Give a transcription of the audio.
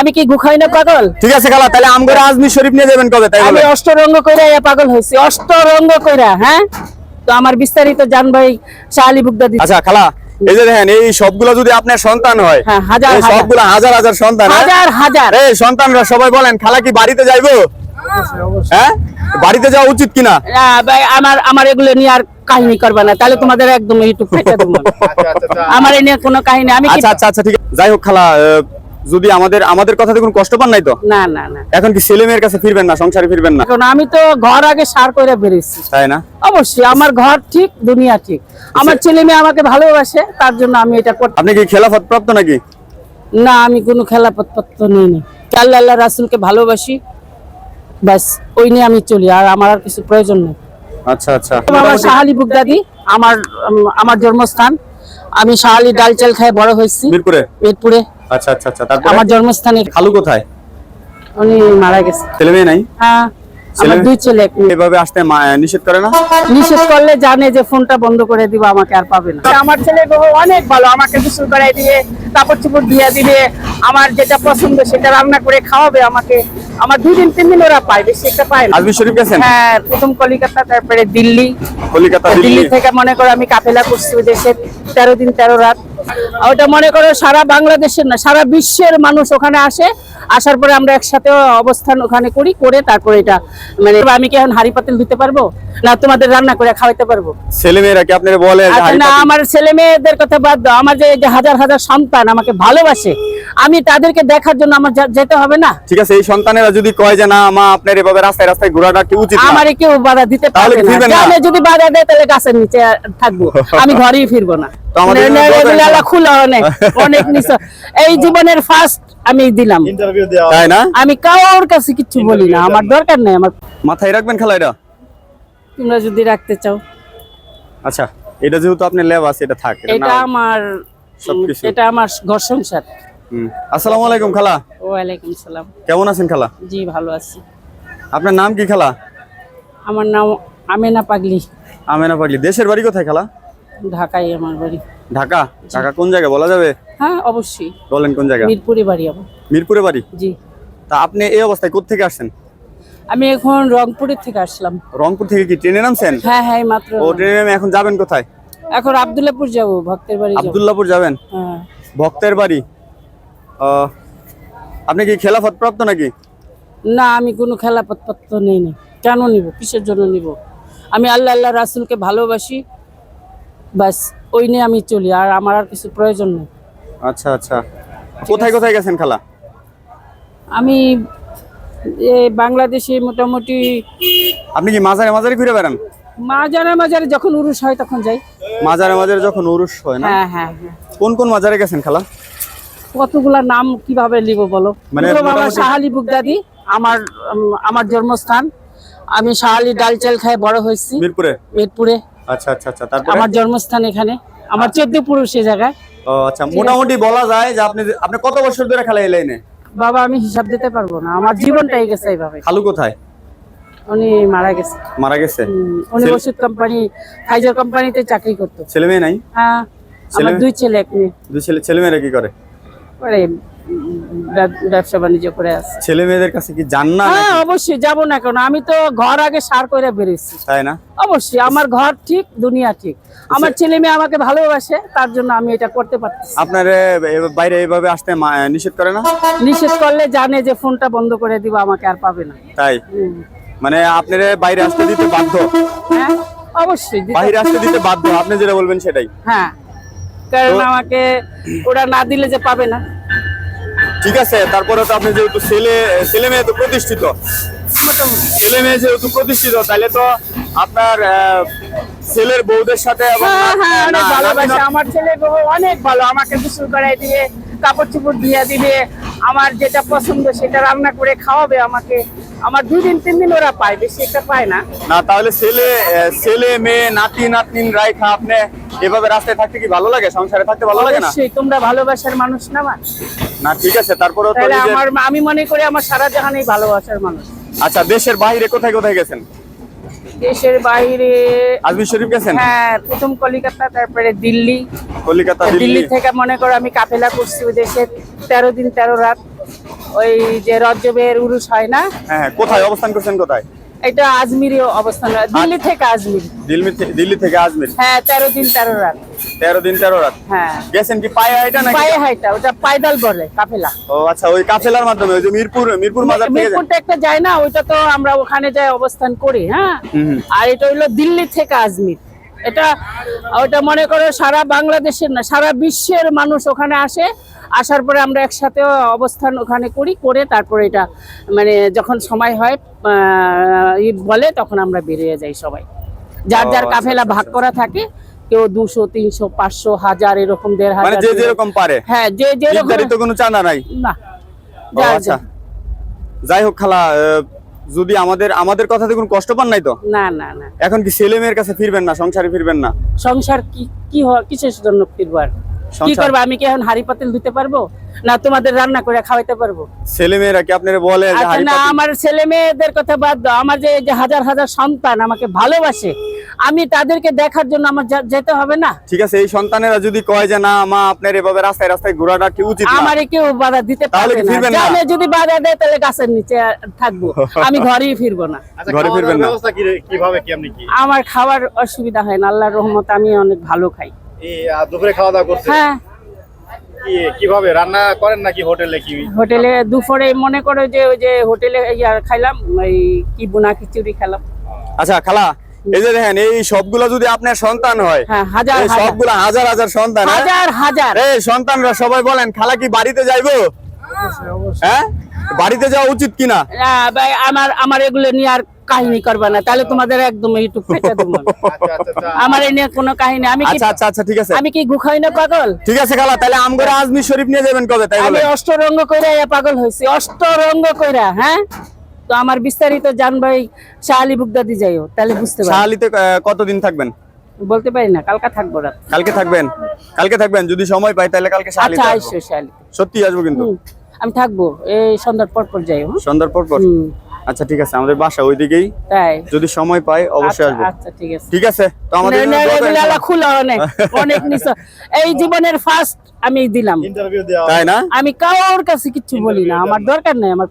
আমি কি গুখাই না পাগল? ঠিক আছে খালা তাহলে আমগরে আজমির শরীফ নিয়ে যাবেন কবে? তাই আমি অষ্টরঙ্গ কইরা পাগল হয়েছি অষ্টরঙ্গ কইরা হ্যাঁ? তো আমার বিস্তারিত জানবাই শাহালি বুকদা আচ্ছা খালা এই যে দেখেন এই সবগুলো যদি আপনার সন্তান হয় হ্যাঁ, হাজার, সবগুলো হাজার হাজার সন্তান হ্যাঁ? হাজার হাজার। এই সন্তানরা সবাই বলেন খালা কি বাড়িতে যাইবো? হ্যাঁ? বাড়িতে যাওয়া উচিত কিনা? না, ভাই, আমার আমার এগুলো নিয়ে আর কাহিনী করবে না তাহলে তোমাদের একদম ইউটিউব ফেটে দেবো। আমার এ নিয়ে কোনো কাহিনী আমি আচ্ছা আচ্ছা আচ্ছা ঠিক আছে। যাই হোক খালা যদি আমাদের আমাদের কথাতে কোনো কষ্ট পান নাই তো? না না না। এখন কি ছেলে মেয়ের কাছে ফিরবেন না সংসারে ফিরবেন না? এখন আমি তো ঘর আগে সার করে বেরিয়েছি তাই না? অবশ্যই আমার ঘর ঠিক দুনিয়া ঠিক। আমার ছেলে মেয়ে আমাকে ভালোবাসে তার জন্য আমি এটা করতে আপনি কি খেলাফত প্রাপ্ত নাকি? না আমি কোনো খেলা পত্র নেই। নি আল্লাহ আল্লাহ রাসুলকে ভালোবাসি ব্যাস ওই নিয়ে আমি চলি আর আমার আর কিছু প্রয়োজন নেই। আচ্ছা আচ্ছা। আমার শাহালি বুকদাদি আমার আমার জন্মস্থান। আমি শাহালি ডাল চাল খাই বড় হয়েছি। মিরপুরে? মিরপুরে। আচ্ছা আচ্ছা আচ্ছা। তারপর? আমার জন্মস্থানে খালু কোথায়? উনি মারা গেছে। ছেলে মেয়ে নাই? হ্যাঁ আমার দুই ছেলে এভাবে আসতে মা- নিষেধ করে না? নিষেধ করলে জানে যে ফোনটা বন্ধ করে দিব আমাকে আর পাবে না। আমার ছেলে অনেক ভালো আমাকে গোসল করাই দিয়ে কাপড় চোপড় দিয়ে দিবে আমার যেটা পছন্দ সেটা রান্না করে খাওয়াবে আমাকে। আমার দুই দিন তিন দিন ওরা পায় বেশি একটা পায় না। আজমির শরীফ গেছেন? হ্যাঁ প্রথম কলিকাতা তারপরে দিল্লি। কলিকাতা দিল্লি থেকে মনে করো আমি কাফেলা করছি দেশের তেরো দিন তেরো রাত। ওটা মনে করো সারা বাংলাদেশের না সারা বিশ্বের মানুষ ওখানে আসে। আসার পরে আমরা একসাথে অবস্থান ওখানে করি করে তারপরে এটা মানে আমি কি এখন হাড়ি পাতিল দিতে পারব? না তোমাদের রান্না করে খাওয়াইতে পারব? ছেলে মেয়েরা কি আপনারা বলে আচ্ছা না আমার ছেলে মেয়েদের কথা বাদ দাও। আমার যে হাজার হাজার সন্তান আমাকে ভালোবাসে আমি তাদেরকে দেখার জন্য আমার যেতে হবে না। ঠিক আছে এই সন্তানেরা যদি কয় যে না মা আপনার এভাবে রাস্তায় রাস্তায় ঘোরাটা কি উচিত আমারে কেউ বাধা দিতে তাহলে পারবে না? জানে যদি বাধা দেয় তাহলে গাছের নিচে থাকব। আমি ঘরেই ফিরবো না। তো আমাদের জন্য দোয়া করেন। এগুলো আল্লাহ খুলে অনেক অনেক এই জীবনের ফার্স্ট আমি দিলাম। তাই না? আমি কারোর কাছে কিছু বলি না। আমার দরকার নেই আমার মাথায় রাখবেন খালা এটা? তোমরা যদি রাখতে চাও। আচ্ছা এটা যেহেতু আপনার ল্যাব আছে এটা থাক এটা এটা না আমার সবকিছু। এটা আমার ঘর সংসার। আসসালামু আলাইকুম খালা। ওয়ালাইকুম সালাম। কেমন আছেন খালা? জি ভালো আছি। আপনার নাম কি খালা? আমার নাম আমেনা পাগলি। আমেনা পাগলি। দেশের বাড়ি কোথায় খালা? ঢাকায় আমার বাড়ি। ঢাকা? ঢাকা কোন জায়গা বলা যাবে? হ্যাঁ অবশ্যই। বলেন কোন জায়গা? মিরপুরে বাড়ি আমার। মিরপুরে বাড়ি? জি। তা আপনি এই অবস্থায় কোথেকে আসছেন? আমি এখন রংপুরের থেকে আসলাম। রংপুর থেকে কি ট্রেনে নামছেন? হ্যাঁ হ্যাঁ মাত্র ও ট্রেনে নামে এখন যাবেন কোথায়? এখন আবদুল্লাপুর যাব ভক্তের বাড়ি যাব। আবদুল্লাপুর যাবেন? হ্যাঁ। ভক্তের বাড়ি? ও, আপনি কি খেলাফত প্রাপ্ত নাকি? না আমি কোনো খেলা পত্র নেই না। কেন নিব? কিসের জন্য নিব? আমি আল্লাহ আল্লাহ রাসুলকে ভালোবাসি ব্যাস ওই নিয়ে আমি চলি আর আমার আর কিছু প্রয়োজন নেই। আচ্ছা আচ্ছা। কোথায় কোথায় গেছেন খালা? আমি এ বাংলাদেশে মোটামুটি আপনি কি মাঝারে মাঝারে ঘুরে বেড়ান? মাজারে মাজারে যখন উরুষ হয় তখন যাই। মাঝারে মাঝারে যখন উরুস হয় না? হ্যাঁ হ্যাঁ হ্যাঁ। কোন কোন মাজারে গেছেন খালা? কতগুলা নাম কীভাবে নিব বলো? মানে বাবা শাহালি বুকদাদি আমার আমার জন্মস্থান। আমি শাহালি ডাল চাল খাই বড় হয়েছি। মিরপুরে? মিরপুরে। আচ্ছা আচ্ছা আচ্ছা তারপরে? আমার জন্মস্থান এখানে। আমার চোদ্দ পুরুষ সে জায়গায়। ও, আচ্ছা মোটামুটি বলা যায় যে আপনি আপনি কত বছর ধরে খেলা এই লাইনে? বাবা আমি হিসাব দিতে পারব না। আমার জীবনটাই গেছে এইভাবে। খালু কোথায়? উনি মারা গেছে। মারা গেছে? উনি ওষুধ কোম্পানি ফাইজার কোম্পানিতে চাকরি করতো। ছেলে মেয়ে নাই? হ্যাঁ আমার দুই ছেলে এক মেয়ে। দুই ছেলে ছেলে মেয়েরা কি করে? করে ব্যবসা বাণিজ্য করে আছে ছেলে মেয়েদের কাছে কি জান না হ্যাঁ অবশ্যই যাব না কেন? আমি তো ঘর আগে সার করে বেরিয়েছি। তাই না? অবশ্যই আমার ঘর ঠিক দুনিয়া ঠিক। আমার ছেলে মেয়ে আমাকে ভালোবাসে তার জন্য আমি এটা করতে পারতেছি আপনার বাইরে এইভাবে আসতে নিষেধ করে না? নিষেধ করলে জানে যে ফোনটা বন্ধ করে দিব আমাকে আর পাবে না। তাই? মানে আপনার বাইরে আসতে দিতে বাধ্য? হ্যাঁ অবশ্যই বাইরে আসতে দিতে বাধ্য আপনি যেটা বলবেন সেটাই। হ্যাঁ। কারণ আমাকে ওরা না দিলে যে পাবে না। ঠিক আছে তারপরে তো আপনি যেহেতু ছেলে ছেলে মেয়ে তো প্রতিষ্ঠিত। ছেলে মেয়ে যেহেতু প্রতিষ্ঠিত তাহলে তো আপনার ছেলের বউদের সাথে হ্যাঁ হ্যাঁ ভালোবাসে। আমার ছেলে বউ অনেক ভালো আমাকে গোসল করাই দিবে কাপড় চোপড় দিয়ে দিবে আমার যেটা পছন্দ সেটা রান্না করে খাওয়াবে আমাকে। আমার দুই দিন তিন দিন ওরা পায় বেশি একটা পায় না। না তাহলে ছেলে ছেলে মেয়ে নাতি নাতনিন রাইখা আপনি এভাবে রাস্তায় থাকতে কি ভালো লাগে? সংসারে থাকতে ভালো লাগে না? অবশ্যই তোমরা ভালোবাসার মানুষ না আমার না ঠিক আছে তারপরে তো তাহলে আমার আমি মনে করি আমার সারা জাহানেই ভালোবাসার মানুষ। আচ্ছা দেশের বাইরে কোথায় কোথায় গেছেন? দেশের বাইরে আজমির শরীফ গেছেন? হ্যাঁ প্রথম কলিকাতা তারপরে দিল্লি। কলিকাতা দিল্লি থেকে মনে করো আমি কাফেলা করছি ওই দেশে তেরো দিন তেরো রাত। ওই যে রজ্জবের উরুষ হয় না? হ্যাঁ কোথায়? অবস্থান করছেন কোথায়? এটা আজমিরি অবস্থান দিল্লি থেকে আজমির। দিল্লি দিল্লি থেকে আজমির? হ্যাঁ তেরো দিন তেরো রাত। তেরো দিন তেরো রাত? হ্যাঁ। গেছেন কি পায়ে এটা নাকি? পায়ে হাইটা ওটা পায়দাল বলে কাফেলা। ও আচ্ছা ওই কাফেলার মাধ্যমে ওই যে মিরপুর মিরপুর মাজার থেকে মিরপুরটা একটা যায় না ওইটা তো আমরা ওখানে যাই অবস্থান করি হ্যাঁ। আর এটা হইল দিল্লি থেকে আজমির। এটা ওটা মনে করো সারা বাংলাদেশের না সারা বিশ্বের মানুষ ওখানে আসে আসার পরে আমরা একসাথে অবস্থান ওখানে করি করে তারপরে এটা মানে যখন সময় হয় ঈদ বলে তখন আমরা বেরিয়ে যাই সবাই। যার যার আচ্ছা, কাফেলা আচ্ছা, ভাগ আচ্ছা। করা থাকে কেউ দুশো তিনশো পাঁচশো হাজার এরকম দেড় মানে হাজার যে যেরকম পারে। হ্যাঁ যে যেরকম কোনো চাঁদা নাই? না আচ্ছা। যাই হোক খালা যদি আমাদের আমাদের কথা দেখুন কষ্ট পান নাই তো? না না না। এখন কি ছেলে মেয়ের কাছে ফিরবেন না সংসারে ফিরবেন না? সংসার কি কি হয় কিসের জন্য ফিরবো আর? কি করব? আমি কি এখন হাড়ি পাতিল দিতে পারব? না তোমাদের রান্না করে খাওয়াইতে পারব? ছেলে মেয়েরা কি আপনারা বলে যে আচ্ছা না আমার ছেলে মেয়েদের কথা বাদ দাও। আমার যে হাজার হাজার সন্তান আমাকে ভালোবাসে আমি তাদেরকে দেখার জন্য আমার যেতে হবে না। ঠিক আছে এই সন্তানেরা যদি কয় যে না মা আপনার এভাবে রাস্তায় রাস্তায় ঘোরাটা কি উচিত আমারে কেউ বাধা দিতে পারবে না? জানে যদি বাধা দেয় তাহলে গাছের নিচে থাকব। আমি ঘরেই ফিরবো না। আচ্ছা, ঘরে ফিরবেন না? ব্যবস্থা কি- কীভাবে কি আমার খাওয়ার অসুবিধা হয় না। আল্লাহর রহমত আমি অনেক ভালো খাই। দুপুরে খাওয়া দাওয়া করছে? হ্যাঁ। কি- কীভাবে? রান্না করেন নাকি হোটেলে কি? হোটেলে দুপুরে মনে করো যে ওই যে হোটেলে ইয়ার খাইলাম এই কি বুনা খিচুড়ি খেলাম। আচ্ছা খালা এই যে দেখেন এই সবগুলা যদি আপনার সন্তান হয় হ্যাঁ হাজার হাজার। হাজার হাজার সন্তান হ্যাঁ? হাজার হাজার। এই সন্তানরা সবাই বলেন খালা কি বাড়িতে যাইবো? হ্যাঁ? বাড়িতে যাওয়া উচিত কিনা? ভাই, আমার আমার এগুলো নিয়ে আর কাহিনী করবে না। তাহলে তোমাদের একদম ইউটিউব ফেটে দেবো আমি। আচ্ছা আচ্ছা আচ্ছা। আমার এই নিয়ে কোনো কাহিনী। আমি আচ্ছা আচ্ছা আচ্ছা ঠিক আছে। আমি কি গুখাই না পাগল? ঠিক আছে খালা তাহলে আমগরে আজমির শরীফ নিয়ে যাবেন কবে? তাই আমি অষ্টরঙ্গ কইরা পাগল হয়েছি অষ্টরঙ্গ কইরা হ্যাঁ? তো আমার বিস্তারিত জানবাই শাহালি বুকদাদি যাইও তাহলে বুঝতে পারি শাহালিতে কতদিন থাকবেন? বলতে পারি না কালকে থাকব রাত। কালকে থাকবেন? কালকে থাকবেন? যদি সময় পাই তাহলে কালকে শাহালিতে আচ্ছা শাহালি সত্যি আসব কিন্তু। আমি থাকব এই সন্ধ্যার পর পর যাই? সন্ধ্যার পর পর? আচ্ছা ঠিক আছে আমাদের বাসা ওইদিকেই। তাই। যদি সময় পাই অবশ্যই আচ্ছা, আসব। আচ্ছা ঠিক আছে। ঠিক আছে তো আমাদের খোলা অনেক অনেক নিচ এই জীবনের ফার্স্ট আমি দিলাম। ইন্টারভিউ দেওয়া তাই না আমি কারোর কাছে কিছু বলি না আমার দরকার নেই আমার